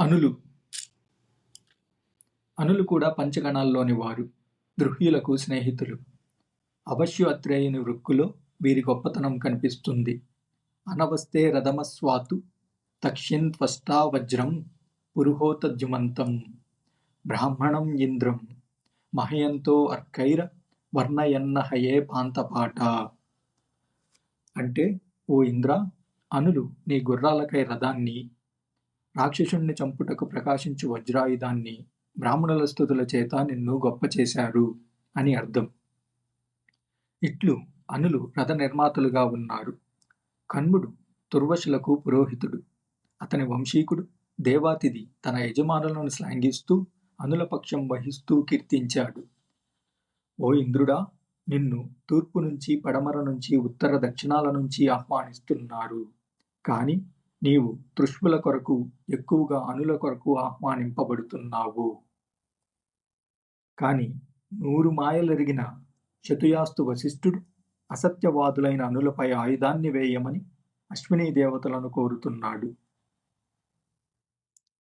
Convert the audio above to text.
అనులు. అనులు కూడా పంచగణాల్లోని వారు దృహ్యులకు స్నేహితులు. అవశ్యు అత్రేయుని వృక్కులో వీరి గొప్పతనం కనిపిస్తుంది. అనవస్తే రథమస్వాతు తక్ష్యన్త్వష్టా వజ్రం పురుహోతద్యుమంతం. బ్రాహ్మణం ఇంద్రం మహయంతో అర్కైర వర్ణయన్న హయే పాంతపాట. అంటే ఓ ఇంద్ర అనులు నీ గుర్రాలకై రథాన్ని రాక్షసుణ్ణి చంపుటకు ప్రకాశించు వజ్రాయుధాన్ని బ్రాహ్మణుల స్థుతుల చేత నిన్ను గొప్ప చేశారు అని అర్థం. ఇట్లు అనులు రథ నిర్మాతలుగా ఉన్నారు. కన్ముడు తుర్వశులకు పురోహితుడు. అతని వంశీకుడు దేవాతిథి తన యజమానులను శ్లాఘిస్తూ అనుల పక్షం వహిస్తూ కీర్తించాడు. ఓ ఇంద్రుడా నిన్ను తూర్పు నుంచి పడమర నుంచి ఉత్తర దక్షిణాల నుంచి ఆహ్వానిస్తున్నారు. కానీ నీవు తృష్ముల కొరకు ఎక్కువగా అనుల కొరకు ఆహ్వానింపబడుతున్నావు. కాని నూరు మాయలెరిగిన శతుయాస్తు వశిష్ఠుడు అసత్యవాదులైన అనులపై ఆయుధాన్ని వేయమని అశ్వినీ దేవతలను కోరుతున్నాడు.